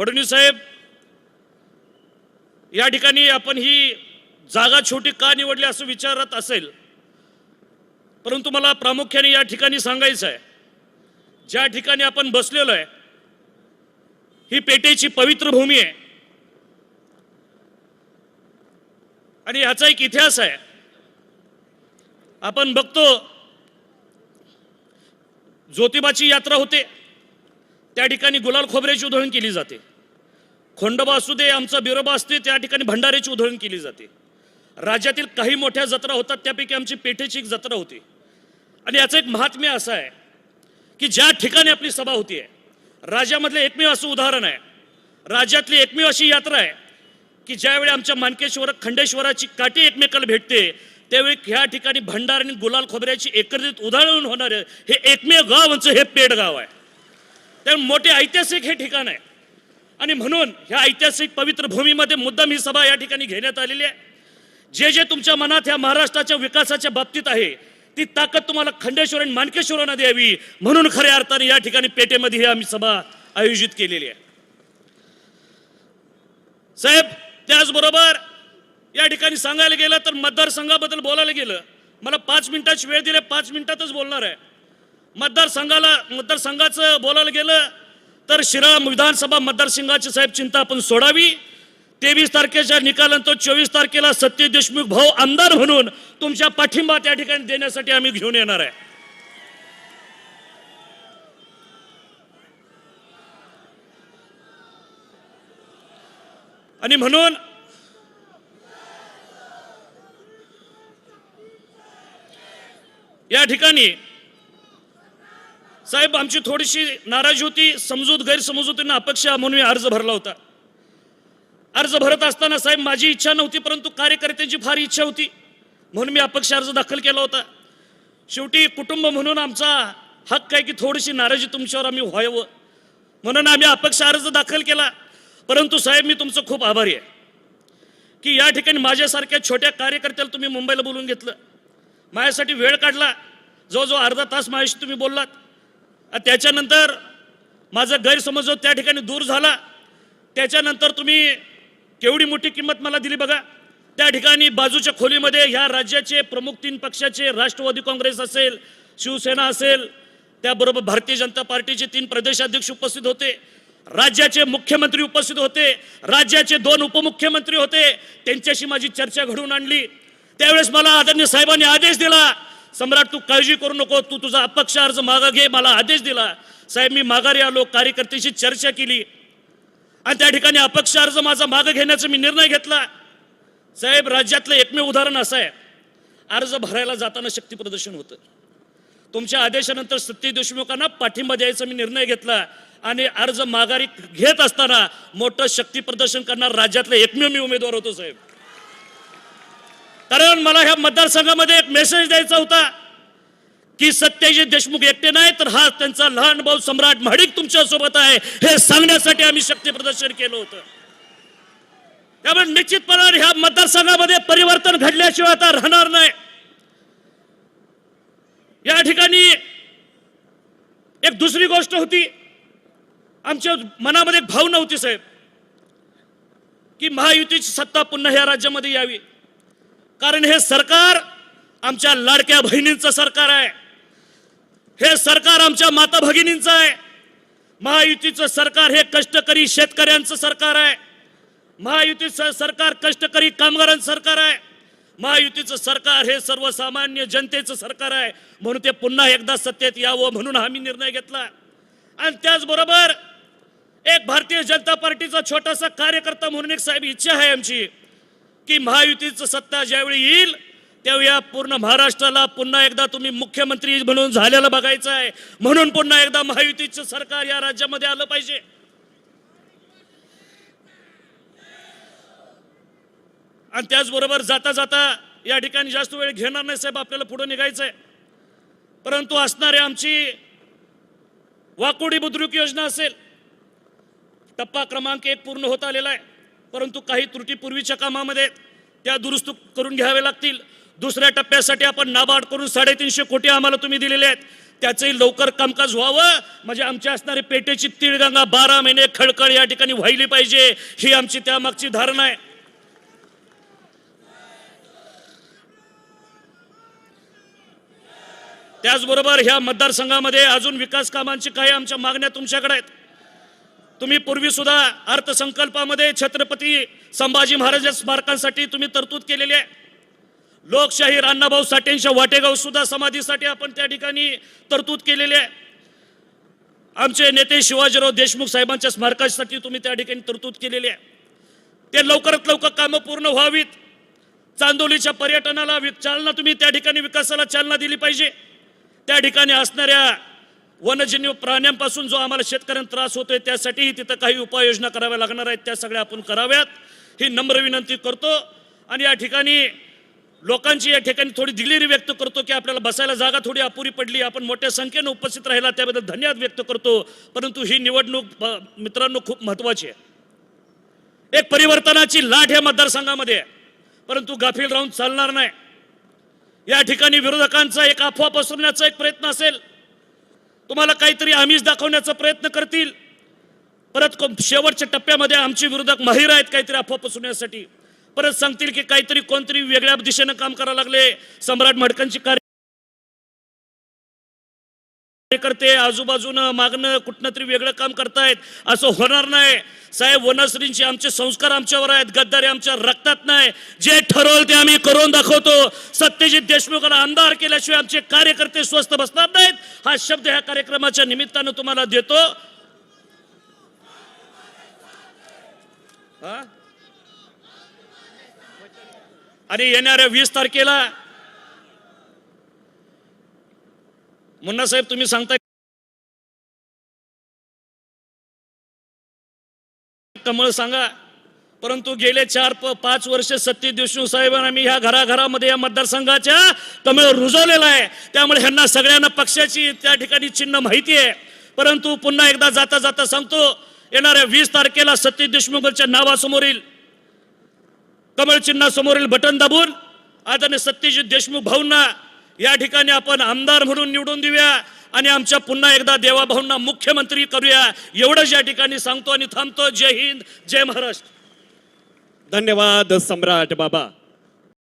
फडणवीस साहेब या ठिकाणी आपण ही जागा छोटी का निवडली असं विचारत असेल? परंतु मला प्रामुख्याने या ठिकाणी सांगायचं आहे ज्या ठिकाणी आपण बसलेलो आहे ही पेटेची पवित्र भूमी आहे. आणि याचा एक इतिहास आहे. आपण बघतो ज्योतिबाची यात्रा होते. त्या ठिकाणी गुलाल खोबऱ्याची उधळण केली जाते. खोंडोबा असू दे आमचा बिरोबा असते त्या ठिकाणी भंडाऱ्याची उधळण केली जाते. राज्यातील काही मोठ्या जत्रा होतात त्यापैकी आमची पेठेची एक जत्रा होती. आणि याचं एक महात्म्य असं आहे की ज्या ठिकाणी आपली सभा होती आहे राज्यामधलं एकमेव असं उदाहरण आहे राज्यातली एकमेव अशी यात्रा आहे की ज्यावेळी आमच्या मानकेश्वर खंडेश्वराची काठी एकमेकाला भेटते त्यावेळी ह्या ठिकाणी भंडार आणि गुलाल खोबऱ्याची एकत्रित उधळण होणार हे एकमेव गाव आमचं हे पेड गाव आहे. तर मोठे ऐतिहासिक हे ठिकाण आहे. आणि म्हणून ह्या ऐतिहासिक पवित्र भूमीमध्ये मुद्दाम ही सभा या ठिकाणी घेण्यात आलेली आहे. जे जे तुमच्या मनात ह्या महाराष्ट्राच्या विकासाच्या बाबतीत आहे ती ताकद तुम्हाला खंडेश्वर आणि मानकेश्वरांना द्यावी. म्हणून खऱ्या अर्थाने या ठिकाणी पेटेमध्ये ही आम्ही सभा आयोजित केलेली आहे. साहेब त्याचबरोबर या ठिकाणी सांगायला गेलं तर मतदारसंघाबद्दल बोलायला गेलं. मला पाच मिनिटाची वेळ दिली पाच मिनिटातच बोलणार आहे. मतदारसंघाला मतदारसंघाचं बोलायला गेलं तर शिरा विधानसभा मतदारसंघाची साहेब चिंता आपण सोडावी. तेवीस तारखेच्या निकालानंतर चोवीस तारखेला सत्य देशमुख भाऊ आमदार म्हणून तुमच्या पाठिंबा त्या ठिकाणी देण्यासाठी आम्ही घेऊन येणार आहे. आणि म्हणून या ठिकाणी साहेब आमची थोडीशी नाराजी होती समजूत गैरसमज होती अपेक्षा म्हणून मी अर्ज भरला होता. अर्ज भरत असताना साहेब माझी इच्छा नव्हती परंतु कार्यकर्त्यांची फार इच्छा होती म्हणून मी अपक्ष अर्ज दाखल केला होता. शेवटी कुटुंब म्हणून आमचा हक्क आहे की थोडीशी नाराजी तुमच्यावर आम्ही व्हावं म्हणून आम्ही अपक्ष अर्ज दाखल केला. परंतु साहेब मी तुमचं खूप आभारी आहे की या ठिकाणी माझ्यासारख्या छोट्या कार्यकर्त्याला तुम्ही मुंबईला बोलून घेतलं. माझ्यासाठी वेळ काढला. जवळजवळ अर्धा तास माझ्याशी तुम्ही बोललात. त्याच्यानंतर माझा गैरसमज जो त्या ठिकाणी दूर झाला त्याच्यानंतर तुम्ही केवढी मोठी किंमत मला दिली बघा. त्या ठिकाणी बाजूच्या खोलीमध्ये ह्या राज्याचे प्रमुख तीन पक्षाचे राष्ट्रवादी काँग्रेस असेल शिवसेना असेल त्याबरोबर भारतीय जनता पार्टीचे तीन प्रदेशाध्यक्ष उपस्थित होते राज्याचे मुख्यमंत्री उपस्थित होते राज्याचे दोन उपमुख्यमंत्री होते त्यांच्याशी माझी चर्चा घडवून आणली. त्यावेळेस मला आदरणीय साहेबांनी आदेश दिला सम्राट तू काळजी करू नको. तू तुझा अपक्ष अर्ज मागा घे. मला आदेश दिला. साहेब मी माघारी आलो. कार्यकर्त्याशी चर्चा केली. आणि त्या ठिकाणी अपक्ष अर्ज माझा मागं घेण्याचा मी निर्णय घेतला. साहेब राज्यातलं एकमेव उदाहरण असं आहे. अर्ज भरायला जाताना शक्ती प्रदर्शन होतं. तुमच्या आदेशानंतर सत्य देशमुखांना पाठिंबा द्यायचा मी निर्णय घेतला. आणि अर्ज माघारी घेत असताना मोठं शक्ती प्रदर्शन करणार राज्यातलं एकमेव मी उमेदवार होतो साहेब. कारण मला ह्या मतदारसंघामध्ये एक मेसेज द्यायचा होता की सत्यजित देशमुख एकटे नाही तर हा त्यांचा लहान भाऊ सम्राट महाडिक तुमच्यासोबत आहे. हे सांगण्यासाठी आम्ही शक्ती प्रदर्शन केलं होतं. त्यामुळे निश्चितपणे ह्या मतदारसंघामध्ये परिवर्तन घडल्याशिवाय आता राहणार नाही. या ठिकाणी एक दुसरी गोष्ट होती. आमच्या मनामध्ये भाव भावना होती साहेब की महायुतीची सत्ता पुन्हा या राज्यामध्ये यावी. कारण हे सरकार आमच्या लाडक्या बहिणींचं सरकार आहे. हे सरकार आमच्या माता भगिनींचं आहे. महायुतीचं सरकार हे कष्टकरी शेतकऱ्यांचं सरकार आहे. महायुतीचं सरकार कष्टकरी कामगारांचं सरकार आहे. महायुतीचं सरकार हे सर्वसामान्य जनतेचं सरकार आहे. म्हणून ते पुन्हा एकदा सत्तेत यावं म्हणून आम्ही निर्णय घेतला. आणि त्याचबरोबर एक भारतीय जनता पार्टीचा छोटासा कार्यकर्ता म्हणून एक साहेब इच्छा आहे आमची. की महायुतीचं सत्ता ज्यावेळी येईल त्यावेळी या पूर्ण महाराष्ट्राला पुन्हा एकदा तुम्ही मुख्यमंत्री म्हणून झालेलं बघायचं आहे. म्हणून पुन्हा एकदा महायुतीचं सरकार या राज्यामध्ये आलं पाहिजे. आणि त्याचबरोबर जाता जाता या ठिकाणी जास्त वेळ घेणार नाही साहेब आपल्याला पुढे निघायचं आहे. परंतु असणारी आमची वाकोडी बुद्रुक योजना असेल टप्पा क्रमांक एक पूर्ण होत आलेला आहे. परंतु काही त्रुटी पूर्वीच्या कामामध्ये त्या दुरुस्त करून घ्यावे लागतील. दुसऱ्या टप्प्यासाठी आपण नाबार्ड करून साडेतीनशे कोटी आम्हाला तुम्ही दिलेले आहेत. त्याचंही लवकर कामकाज व्हावं. म्हणजे आमच्या असणारी पेटेची तिळगंगा बारा महिने खळखळ या ठिकाणी व्हायली पाहिजे ही आमची त्यामागची धारणा आहे. त्याचबरोबर ह्या मतदारसंघामध्ये अजून विकास कामांची काही आमच्या मागण्या तुमच्याकडे आहेत. तुम्ही पूर्वी सुद्धा अर्थसंकल्पामध्ये छत्रपती संभाजी महाराज स्मारकांसाठी तुम्ही तरतूद केलेली आहे. लोकशाही अण्णाभाऊ साठेंच्या वाटेगाव सुद्धा समाधीसाठी आपण त्या ठिकाणी तरतूद केलेली आहे. आमचे नेते शिवाजीराव देशमुख साहेबांच्या स्मारकासाठी तुम्ही त्या ठिकाणी तरतूद केलेली आहे. ते लवकरात लवकर कामं पूर्ण व्हावीत. चांदोलीच्या पर्यटनाला वि- चालना तुम्ही त्या ठिकाणी विकासाला चालना दिली पाहिजे. त्या ठिकाणी असणाऱ्या वनजन्य प्राण्यांपासून जो आम्हाला शेतकऱ्यांना त्रास होतोय त्यासाठीही तिथं काही उपाययोजना कराव्या लागणार आहेत त्या सगळ्या आपण कराव्यात. ही नम्र विनंती करतो. आणि या ठिकाणी लोकांची या ठिकाणी थोडी दिलेरी व्यक्त करतो की आपल्याला बसायला जागा थोडी अपुरी पडली. आपण मोठ्या संख्येनं उपस्थित राहिला त्याबद्दल धन्यवाद व्यक्त करतो. परंतु ही निवडणूक ब- मित्रांनो खूप महत्वाची आहे. एक परिवर्तनाची लाट या मतदारसंघामध्ये आहे. परंतु गाफील राहून चालणार नाही. या ठिकाणी विरोधकांचा एक अफवा पसरण्याचा एक प्रयत्न असेल तुम्हाला काहीतरी आमिष दाखवण्याचा प्रयत्न करतील. परत शेवटच्या टप्प्यामध्ये आमचे विरोधक माहीर आहेत काहीतरी अफवा पसरण्यासाठी परत सांगतील की काहीतरी कोणतरी वेगळ्या दिशेनं काम करायला लागले. सम्राट मडकांची कार्य कार्यकर्ते आजूबाजूनं मागणं कुठनं तरी वेगळं काम करतायत असं होणार नाही. साहेब वनश्रींचे आमचे संस्कार आमच्यावर आहेत गद्दारी आमच्या रक्तात नाही. जे ठरवलं ते आम्ही करून दाखवतो. सत्यजित देशमुखाला आमदार केल्याशिवाय आमचे कार्यकर्ते स्वस्थ बसणार नाहीत. हा शब्द ह्या कार्यक्रमाच्या निमित्तानं तुम्हाला देतो. हा? आणि येणाऱ्या वीस तारखेला मुन्ना साहेब तुम्ही सांगताय कमळ सांगा. परंतु गेले चार पाच वर्ष सत्य देशमुख साहेबांना मी ह्या घराघरामध्ये या मतदारसंघाच्या कमळ रुजवलेला आहे. त्यामुळे ह्यांना सगळ्यांना पक्षाची त्या ठिकाणी चिन्ह माहिती आहे. परंतु पुन्हा एकदा जाता जाता सांगतो येणाऱ्या वीस तारखेला सत्य देशमुखांच्या नावासमोरील कमळ चिन्हासमोरील बटन दाबून. आदरणीय सत्यजित देशमुख भाऊंना या ठिकाणी आपण आमदार म्हणून निवडून देऊया आणि आमच्या पुन्हा एकदा देवाभाऊंना मुख्यमंत्री करूया. एवढंच या ठिकाणी सांगतो आणि थांबतो. जय हिंद जय महाराष्ट्र. धन्यवाद सम्राट बाबा.